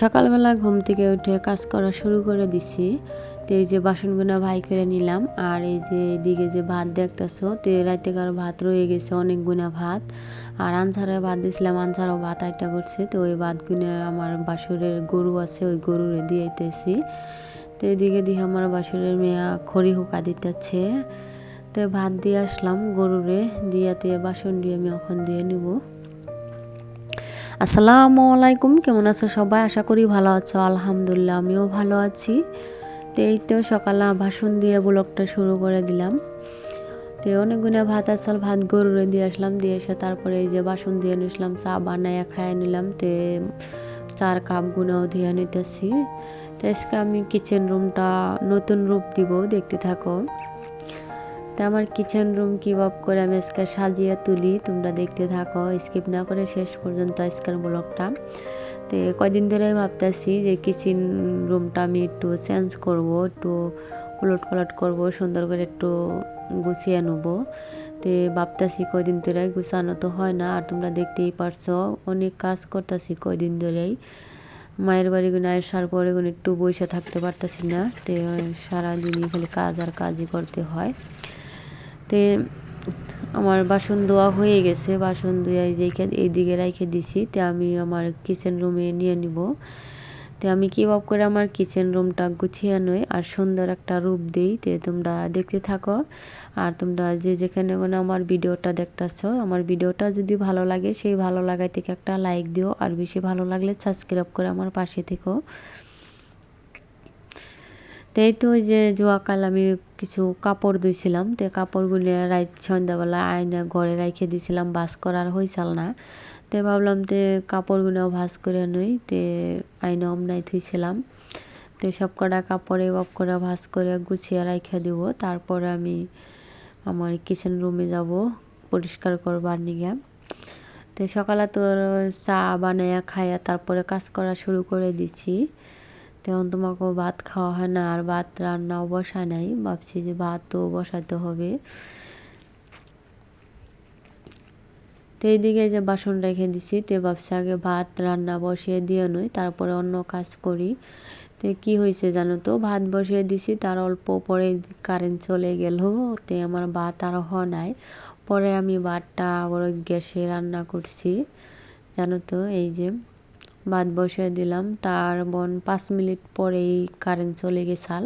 সকালবেলা ঘুম থেকে উঠে কাজ করা শুরু করে দিছি। তো এই যে বাসনগুলো ভাই করে নিলাম, আর এই যে এদিকে যে ভাত দেখতেছো, তো রাতে কারও ভাত রয়ে গেছে অনেক গুণা ভাত। আর আনসারে ভাত দিয়েছিলাম আনসারও ভাত আইটা করছে, তো ওই ভাতগুলো আমার বাসুরের গরু আছে, ওই গরুরে দিয়েতেছি তো এদিকে দিয়ে আমার বাসুরের মেয়া খড়ি হুকা দিতেছে। তো ভাত দিয়ে আসলাম গরুরে দিয়াতে বাসন দিয়ে আমি ওখান দিয়ে নিব। আসসালামু আলাইকুম, কেমন আছো সবাই? আশা করি ভালো আছো, আলহামদুলিল্লাহ, আমিও ভালো আছি। তো এই তো সকালে ভাসন দিয়ে ব্লগটা শুরু করে দিলাম। তো অনেকগুলো ভাত আসল, ভাত গরুরে দিয়ে আসলাম, দিয়ে এসে তারপরে এই যে বাসন দিয়ে নিলাম চা বানাইয়া খাইয়ে নিলাম, তে চার কাপ গুনাও দিয়ে নিতেছি। তো আজকে আমি কিচেন রুমটা নতুন রূপ দিব, দেখতে থাকো। তো আমার কিচেন রুম কীভাবে করে আমি আজকে সাজিয়ে তুলি। তোমরা দেখতে থাকো স্কিপ না করে শেষ পর্যন্ত আজকের ব্লগটা তো কয়দিন ধরে ভাবতেছি যে কিচেন রুমটা আমি একটু চেঞ্জ করব, একটু উলট পালট করব, সুন্দর করে একটু গুছিয়ে নেব। তো ভাবতেছি কয়দিন ধরে গুছানো তো হয় না, আর তোমরা দেখতেই পারছ, অনেক কাজ করতেছি কয়দিন ধরেই। মায়ের বাড়ি গুলো আসার পরে একটু বসে থাকতে পারতেছি না। তো সারাদিনই খালি কাজ আর কাজই করতে হয়। তে আমার বাসন ধোয়া হয়ে গেছে। বাসন ধুয়ে এই দিকে রেখে দিছি। তে আমি আমার কিচেন রুমে নিয়ে নিব। তো আমি কীভাবে করে আমার কিচেন রুমটা গুছিয়ে নই আর সুন্দর একটা রূপ দিই। তে তোমরা দেখতে থাকো। আর তোমরা যে যেখানে মানে আমার ভিডিওটা দেখতেছ, আমার ভিডিওটা যদি ভালো লাগে, সেই ভালো লাগাই থেকে একটা লাইক দিও। আর বেশি ভালো লাগলে সাবস্ক্রাইব করে আমার পাশে থেকো। তাই তো ওই যে জোয়াকাল আমি কিছু কাপড় ধুইছিলাম, তো কাপড়গুলো রাত সন্ধ্যাবেলা আয়না ঘরে রেখে দিয়েছিলাম বাস করার হয়েছিল না। তো ভাবলাম যে কাপড়গুলো ভাস করে নই, তে আইনা অমনাই থুইছিলাম তো সব কটা কাপড়ে বপ করে ভাস করে গুছিয়ে রেখে দিব, তারপরে আমি আমার কিচেন রুমে যাব পরিষ্কার করবার নিয়ে তো সকালে তো চা বানাইয়া খাইয়া তারপরে কাজ করা শুরু করে দিচ্ছি তেমন তোমাকে ভাত খাওয়া হয় না আর ভাত রান্নাও বসায় নাই। ভাবছি যে ভাতও বসাতে হবে। তো এইদিকে যে বাসন রেখে দিছি, তো ভাবছি আগে ভাত রান্না বসিয়ে দিয়ে নই তারপরে অন্য কাজ করি। তো কি হয়েছে জানো তো? ভাত বসিয়ে দিছি, তার অল্প পরে কারেন্ট চলে গেল, তে আমার ভাত আর হওয়া নাই। পরে আমি ভাতটা আবার গ্যাসে রান্না করছি। জানো তো, এই যে ভাত বসিয়ে দিলাম। তার বন পাঁচ মিনিট পরেই কারেন্ট চলে গেছাল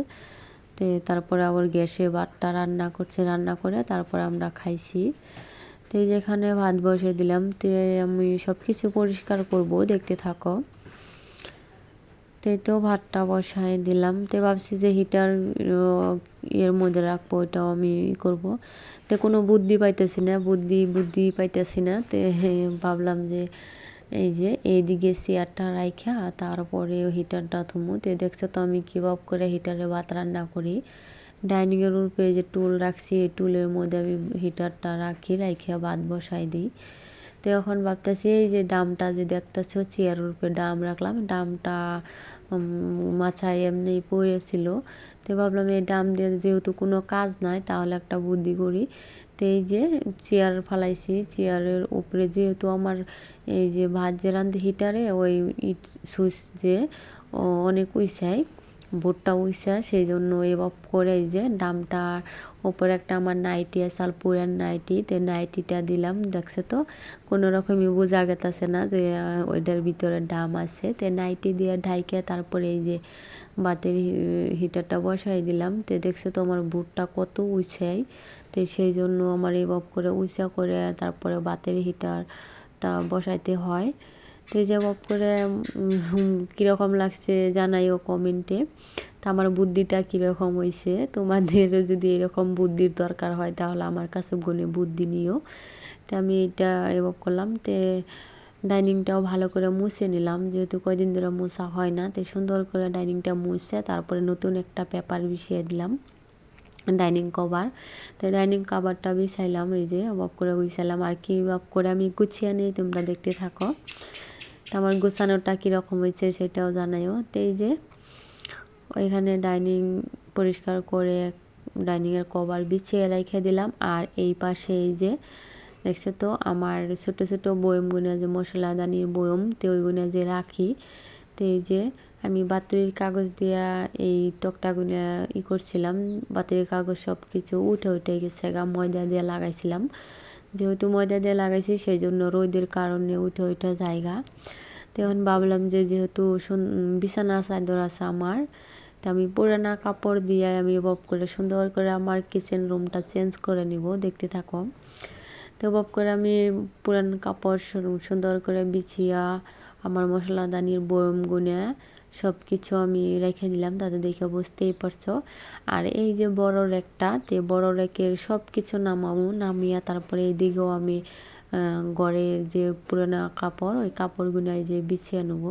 তো তারপরে আবার গ্যাসে ভাতটা রান্না করছে, রান্না করে তারপর আমরা খাইছি। তো যেখানে ভাত বসিয়ে দিলাম, তো আমি সব কিছু পরিষ্কার করব, দেখতে থাকো। তো তো ভাতটা বসাই দিলাম। তো ভাবছি যে হিটার এর মধ্যে রাখব ওইটাও আমি করব। তো কোনো বুদ্ধি পাইতেছি না, বুদ্ধি বুদ্ধি পাইতেছি না। তো ভাবলাম যে এই যে এইদিকে চেয়ারটা রাইখা, তারপরে হিটারটা থমু। তো দেখছ তো আমি কীভাবে করে হিটারে ভাত রান্না করি। ডাইনিংয়ের উপরে যে টুল রাখছি, এই টুলের মধ্যে আমি হিটারটা রাখি, রাইখে ভাত বসাই দিই। তো এখন ভাবতেছি এই যে ডামটা যে দেখতেছো, চেয়ারের উপরে ডাম রাখলাম। ডামটা মাছায় এমনি পড়েছিল। তো ভাবলাম এই ডাম দিয়ে যেহেতু কোনো কাজ নাই, তাহলে একটা বুদ্ধি করি। তো এই যে চেয়ার ফালাইছি, চেয়ারের উপরে যেহেতু আমার এই যে ভাত যে রান্ধি হিটারে, ওই ইট সুইচ যে অনেক উইসাই বোর্ডটা উইসা সেই জন্য এবার করে এই যে ডামটা ওপরে একটা আমার নাইটি আসাল পুরান নাইটি, তো নাইটিটা দিলাম, দেখছে তো? কোনো রকমই বোঝা গেতেছে না যে ওইটার ভিতরে ডাম আছে, তো নাইটি দিয়ে ঢাইকে তারপরে এই যে বাতের হিটারটা বসাই দিলাম, তো দেখছে তো আমার বুটটা কত উঁচাই তো সেই জন্য আমার এই করে উঁচা করে তারপরে বাতের হিটারটা বসাইতে হয়। তো যে বপ করে কীরকম লাগছে জানাইও কমেন্টে তা আমার বুদ্ধিটা কীরকম হয়েছে তোমাদেরও যদি এরকম বুদ্ধির দরকার হয়, তাহলে আমার কাছে গুণে বুদ্ধি নিও। তো আমি এটা এবার করলাম। তে ডাইনিংটাও ভালো করে মুছে নিলাম। যেহেতু কয়দিন ধরে মোছা হয় না, তো সুন্দর করে ডাইনিংটা মুছে, তারপরে নতুন একটা পেপার বিছিয়ে দিলাম। ডাইনিং কভার তো ডাইনিং কভারটা বিছাইলাম, এই যে অবাক করে বিছাইলাম। আর কি করে আমি গুছিয়ে নিই, তোমরা দেখতে থাকো। তো আমার গুছানোটা কীরকম হয়েছে সেটাও জানাইও। তো এই যে ওইখানে ডাইনিং পরিষ্কার করে ডাইনিংয়ের কভার বিছিয়ে রেখে দিলাম। আর এই পাশে এই যে দেখছ তো আমার ছোট ছোট বয়মগুলো যে মশলাদানির বয়ম তো ওইগুলো যে রাখি। তো এই যে আমি বাতির কাগজ দিয়া এই তক্তাগুলো ই করছিলাম। বাতির কাগজ সব কিছু উঠে উঠে গেছে গা, ময়দা দিয়ে লাগাইছিলাম। যেহেতু ময়দা দিয়ে লাগাইছি সেই জন্য রোদের কারণে উঠে উঠে জায়গা তখন ভাবলাম যে যেহেতু বিছানা চাদর আছে আমার, তো আমি পুরানা কাপড় দিয়ে আমি বব করে, সুন্দর করে আমার কিচেন রুমটা চেঞ্জ করে নিব, দেখতে থাকো। তো বব করে আমি পুরান কাপড় সুন্দর করে বিছিয়া, আমার মশলাদানির বয়ম গুনে সব কিছু আমি রেখে দিলাম, তাতে দেখে বুঝতেই পারছ। আর এই যে বড় রেকটা, তে বড় রেকের সব কিছু নামাবো, নামিয়া তারপরে এইদিকেও আমি ঘরের যে পুরোনো কাপড়, ওই কাপড়গুলো যে বিছিয়ে নেব।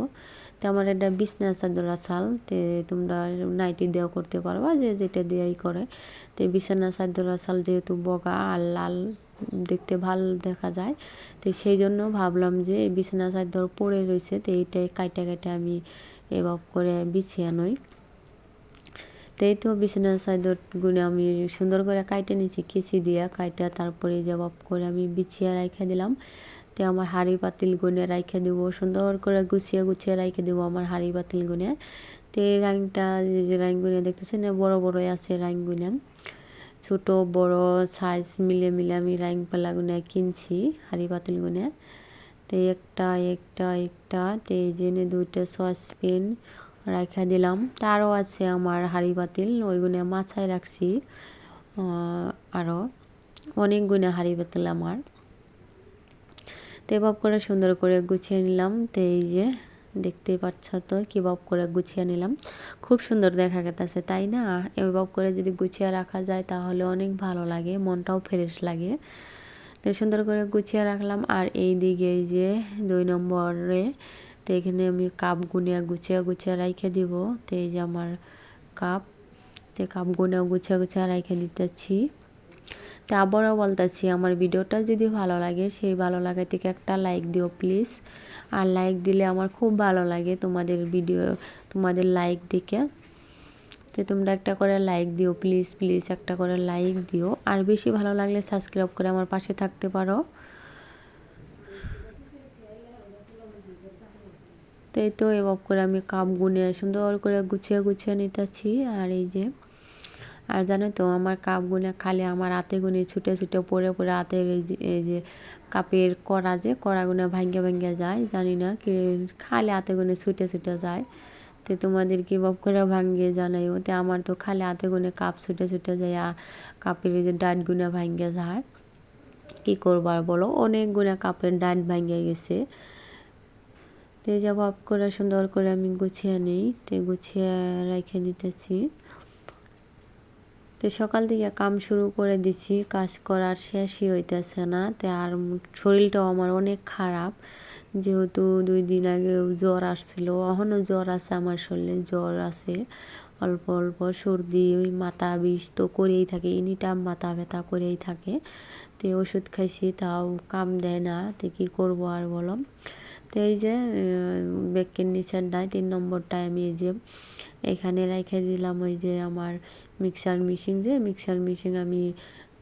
তো আমার এটা বিছনা চাদর চাল তে তোমরা নাইটি দেওয়া করতে পারবা, যে যেটা দিয়েই করে। তো বিছানা চাদর চাল যেহেতু বগা আর লাল, দেখতে ভালো দেখা যায়। তো সেই জন্য ভাবলাম যে বিছানা চাদর পড়ে রয়েছে, তো এইটাই কাইটা কাইটা আমি এবার করে বিছিয়ে নই। তো এই তো বিছানা চাদর গুনে আমি সুন্দর করে কাইটে নিচ্ছি খিচি দিয়া কাইটা তারপরে জবাব করে আমি বিছিয়ে রাইখে দিলাম। তো আমার হাঁড়ি পাতিল গুনে রাইখে দেব, সুন্দর করে গুছিয়ে গুছিয়ে রাইখে দেবো আমার হাঁড়ি পাতিল গুনে। তো এই রাইংটা যে রাইংগুনে দেখতেছেন বড় বড় আছে রাইংগুনে ছোট, বড় সাইজ মিলে মিলে আমি রাইং পালাগুনে কিনছি, হাঁড়ি পাতিল গুনে। একটা একটা একটা, তো জন্য দুইটা সসপেন রাখা দিলাম। তারও আছে আমার হাঁড়ি পাতিল ওইগুলো মাছায় রাখছি আরও অনেকগুলো হাঁড়ি বাতিল আমার। তো এভাব করে সুন্দর করে গুছিয়ে নিলাম। তো এই যে দেখতে পাচ্ছ তো কীভাব করে গুছিয়ে নিলাম। খুব সুন্দর দেখা গেছে তাই না? এভাব করে যদি গুছিয়ে রাখা যায় তাহলে অনেক ভালো লাগে, মনটাও ফ্রেশ লাগে। তো সুন্দর করে গুছিয়ে রাখলাম। আর এই দিকে এই যে দুই নম্বরে, তো এখানে আমি কাপ গুনিয়া গুছিয়ে গুছিয়ে রাইখে দিব। তো এই যে আমার কাপ, তো কাপ গুনিয়া গুছিয়ে গুছিয়ে রাইখে দিতেছি। তো আবারও বলতেছি, আমার ভিডিওটা যদি ভালো লাগে, সেই ভালো লাগা থেকে একটা লাইক দিও প্লিজ আর লাইক দিলে আমার খুব ভালো লাগে তোমাদের ভিডিও তোমাদের লাইক দিকে তো তোমরা একটা করে লাইক দিও প্লিজ প্লিজ একটা করে লাইক দিও। আর বেশি ভালো লাগলে সাবস্ক্রাইব করে আমার পাশে থাকতে পারো। তো এই তো এবার করে আমি কাপ গুনে সুন্দর করে গুছিয়ে গুছিয়ে নিতেছি। আর এই যে, আর জানো তো আমার কাপ গুনে খালি আমার হাতে গুনে ছুটে ছুটে পড়ে পড়ে হাতের এই যে যে কাপের কড়া যে কড়াগুলো ভাঙ্গে ভাঙ্গে যায়, জানি না কি খালি হাতে গুনে ছুটে ছুটে যায়। তো তোমাদের কীভাবে করে ভাঙ্গে জানাই, ওতে আমার তো খালি হাতে গুনে কাপ ছুটে ছুটে যায় কাপের যে ডাট গুনে ভাঙ্গে যায়। কী করবার বলো? অনেক গুণা কাপের ডাট ভাঙ্গে গেছে। তো এই জবাব করে সুন্দর করে আমি গুছিয়ে নিই, তো গুছিয়ে রেখে দিতেছি। তো সকাল থেকে কাম শুরু করে দিছি, কাজ করার শেষই হইতেছে না, তো আর শরীরটাও আমার অনেক খারাপ। যেহেতু দুই দিন আগে জ্বর আসছিল এখনও জ্বর আছে আমার শরীরে, জ্বর আছে। অল্প অল্প সর্দি, ওই মাথা বিষ তো করেই থাকে এনি টাইম মাথা ব্যথা করেই থাকে। তো ওষুধ খাইছি, তাও কাম দেয় না, তো কী করব আর বলো? তো এই যে ব্যাগের নিচের ডায় তিন নম্বরটায় আমি এই যে, এখানে রেখে দিলাম ওই যে আমার মিক্সার মেশিন যে মিক্সার মেশিন আমি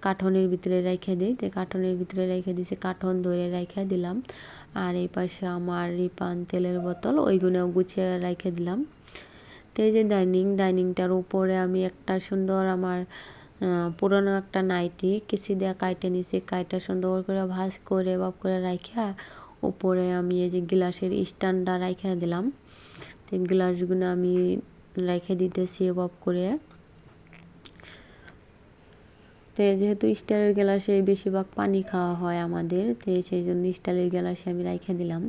কাঠনের ভিতরে রেখে দিই, তো কাঠনের ভিতরে রেখে দিয়েছি কাঠন ধরে রেখে দিলাম। আর এই পাশে আমার রিপান তেলের বোতল ওইগুলো গুছিয়ে রেখে দিলাম। তো এই যে ডাইনিং, ডাইনিংটার উপরে আমি একটা সুন্দর আমার পুরনো একটা নাইটি কিছু দিয়ে কাইটে নিছি। কাইটা সুন্দর করে ভাজ করে, বাপ করে রাখা উপরে আমি এই যে গ্লাসের স্ট্যান্ডটা রাখা দিলাম। তো গ্লাসগুলো আমি রেখে দিতেছি বাপ করে। তো যেহেতু স্টাইলের গ্লাসে বেশিরভাগ পানি খাওয়া হয় আমাদের, তো সেই জন্য স্টাইলের গ্লাসে আমি রেখে দিলাম।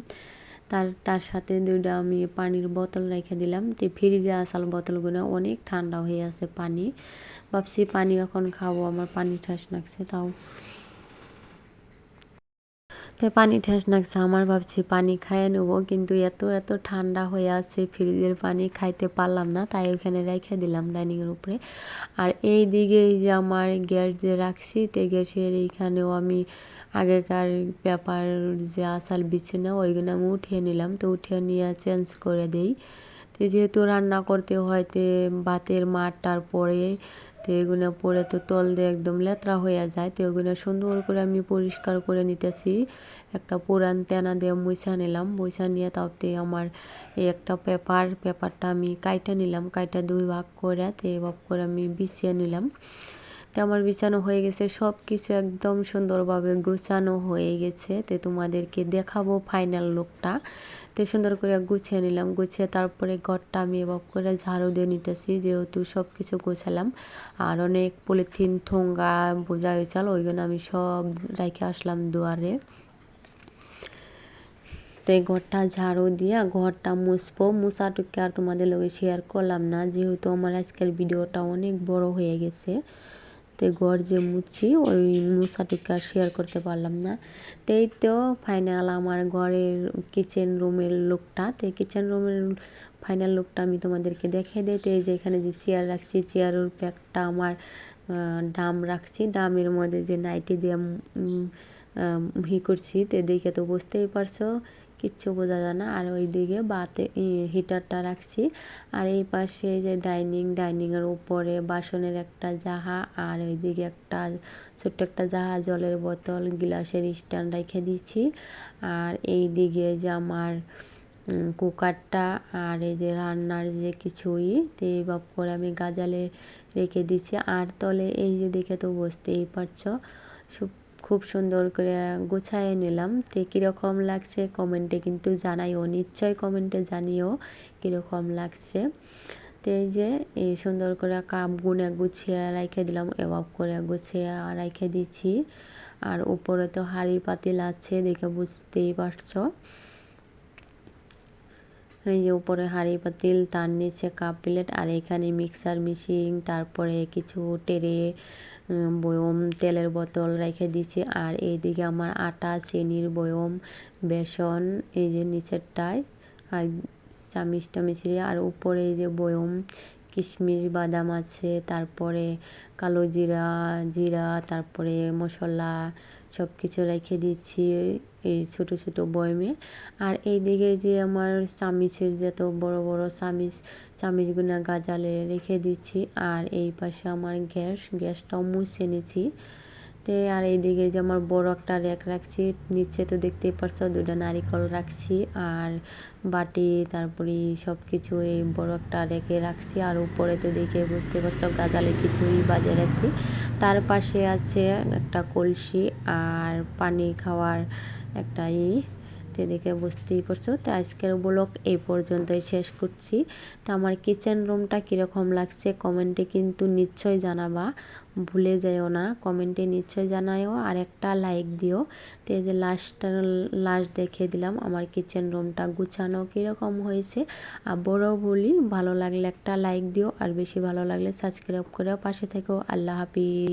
তার তার সাথে দুইটা আমি পানির বোতল রেখে দিলাম। তো ফ্রিজে আসাল বোতলগুলো অনেক ঠান্ডা হয়ে আছে পানি। ভাবছি পানি এখন খাব, আমার পানি ঠাস লাগছে, তাও তো পানি ঠেস লাগছে আমার ভাবছি পানি খাইয়ে নেব, কিন্তু এত এত ঠান্ডা হয়ে আছে, ফ্রিজের পানি খাইতে পারলাম না, তাই ওখানে রেখে দিলাম ডাইনিংয়ের উপরে। আর এই দিকে যে আমার গ্যাস যে রাখছি, তো গ্যাসের এইখানেও আমি আগেকার পেপার যে আসাল বিছানা ওইগুলো আমি উঠিয়ে নিলাম। তো উঠিয়ে নিয়ে চেঞ্জ করে দেই। তো যেহেতু রান্না করতে হয় তো ভাতের মাঠটার পরে তো এগুলো পরে তো তল দিয়ে একদম লেতরা হয়ে যায়। তো এগুলো সুন্দর করে আমি পরিষ্কার করে নিতেছি। একটা পুরান তেনা দিয়ে মুছা নিলাম। মুছা নিয়ে তাতে আমার এই একটা পেপার, পেপারটা আমি কাইটা নিলাম। কাইটা দুই ভাগ করে তো ভাগ করে আমি বিছিয়ে নিলাম। তো আমার বিছানো হয়ে গেছে সব কিছু একদম সুন্দরভাবে গুছানো হয়ে গেছে। তো তোমাদেরকে দেখাবো ফাইনাল লুকটা তো সুন্দর করে গুছিয়ে নিলাম, গুছিয়ে তারপরে ঘরটা আমি এবার করে ঝাড়ু দিয়ে নিতেছি, যেহেতু সব কিছু গোছালাম। আর অনেক পলিথিন ঠোঙ্গা বোঝা হয়েছিল ওই জন্য আমি সব রেখে আসলাম দুয়ারে। তো এই ঘরটা ঝাড়ু দিয়ে ঘরটা মুছবো। মুছাটুকে আর তোমাদের লগে শেয়ার করলাম না, যেহেতু আমার আজকের ভিডিওটা অনেক বড় হয়ে গেছে। তো ঘর যে মুছি ওই মুছাটুকু আর শেয়ার করতে পারলাম না। তো এই তো ফাইনাল আমার ঘরের কিচেন রুমের লুকটা। তো কিচেন রুমের ফাইনাল লুকটা আমি তোমাদেরকে দেখিয়ে দিই। তো এই যে এখানে যে চেয়ার রাখছি চেয়ারের প্যাকটা আমার ডাম রাখছি। ডামের মধ্যে যে নাইটি দিয়ে হি করছি, তো দেখে তো বুঝতেই পারছ। কিচ্ছু বোঝা যায় না। আর ওই দিকে বাতে হিটারটা রাখছি। আর এই পাশে যে ডাইনিং, ডাইনিংয়ের উপরে বাসনের একটা জাহা, আর ওইদিকে একটা ছোট্ট একটা জাহা, জলের বোতল, গ্লাসের স্ট্যান্ড রেখে দিচ্ছি। আর এই দিকে যে আমার কুকারটা, আর এই যে রান্নার যে কিছুই তো এইভাবে করে আমি গাজালে রেখে দিচ্ছি। আর তলে এই যে দেখে তো বুঝতেই পারছ খুব সুন্দর করে গুছাইয়ে নিলাম। তো কীরকম লাগছে কমেন্টে কিন্তু জানাইও, নিশ্চয় কমেন্টে জানিও কীরকম লাগছে। তো এই যে, এই সুন্দর করে কাপ গুনে গুছিয়ে রেখে দিলাম, এভাব করে গুছিয়ে রেখে দিচ্ছি। আর উপরে তো হাঁড়ি পাতিল আছে দেখে বুঝতেই পারছ। এই যে উপরে হাঁড়ি পাতিল, তার নিচে কাপ প্লেট আর এখানে মিক্সার মেশিন, তারপরে কিছু টেরে বয়ম তেলের বোতল রেখে দিয়েছি। আর এইদিকে আমার আটা, চিনির বয়ম, বেসন, এই যে নিচেরটায়, আর চামিচ টামিচ আর উপরে এই যে বয়ম, কিশমিশ, বাদাম আছে, তারপরে কালো জিরা জিরা, তারপরে মশলা সব কিছু রেখে দিচ্ছি এই ছোট ছোট বয়মে। আর এই দিকে যে আমার চামিচের যত বড় বড় চামিচ, চামিচগুলো গাজালে রেখে দিচ্ছি। আর এই পাশে আমার গ্যাস, গ্যাসটাও মুছে নিচ্ছি। তে আর এইদিকে যে আমার বড় একটা র্যাক রাখছি, নিচে তো দেখতেই পারছ দুটা নারিকল রাখছি, আর বাটি, তারপরে সব কিছু এই বড় একটা রেখে রাখছি, আর উপরে তো দেখে বুঝতে পারছ গাজালে কিছুই বাজে রাখছি। তার পাশে আছে একটা কলসি, আর পানি খাওয়ার একটা ই, তো দেখে বুঝতেই পারছ। তো আজকের ব্লগ এই পর্যন্তই শেষ করছি। তো আমার কিচেন রুমটা কীরকম লাগছে কমেন্টে কিন্তু নিশ্চয় জানাবা। ভুলে যেও না কমেন্টে নিশ্চয় জানায়ও। আর একটা লাইক দিও। তো যে লাস্টটা লাস্ট দেখে দিলাম, আমার কিচেন রুমটা গুছানো কীরকম হয়েছে। আর বড় বলি, ভালো লাগলে একটা লাইক দিও, আর বেশি ভালো লাগলে সাবস্ক্রাইব করেও পাশে থেকেও। আল্লাহ হাফিজ।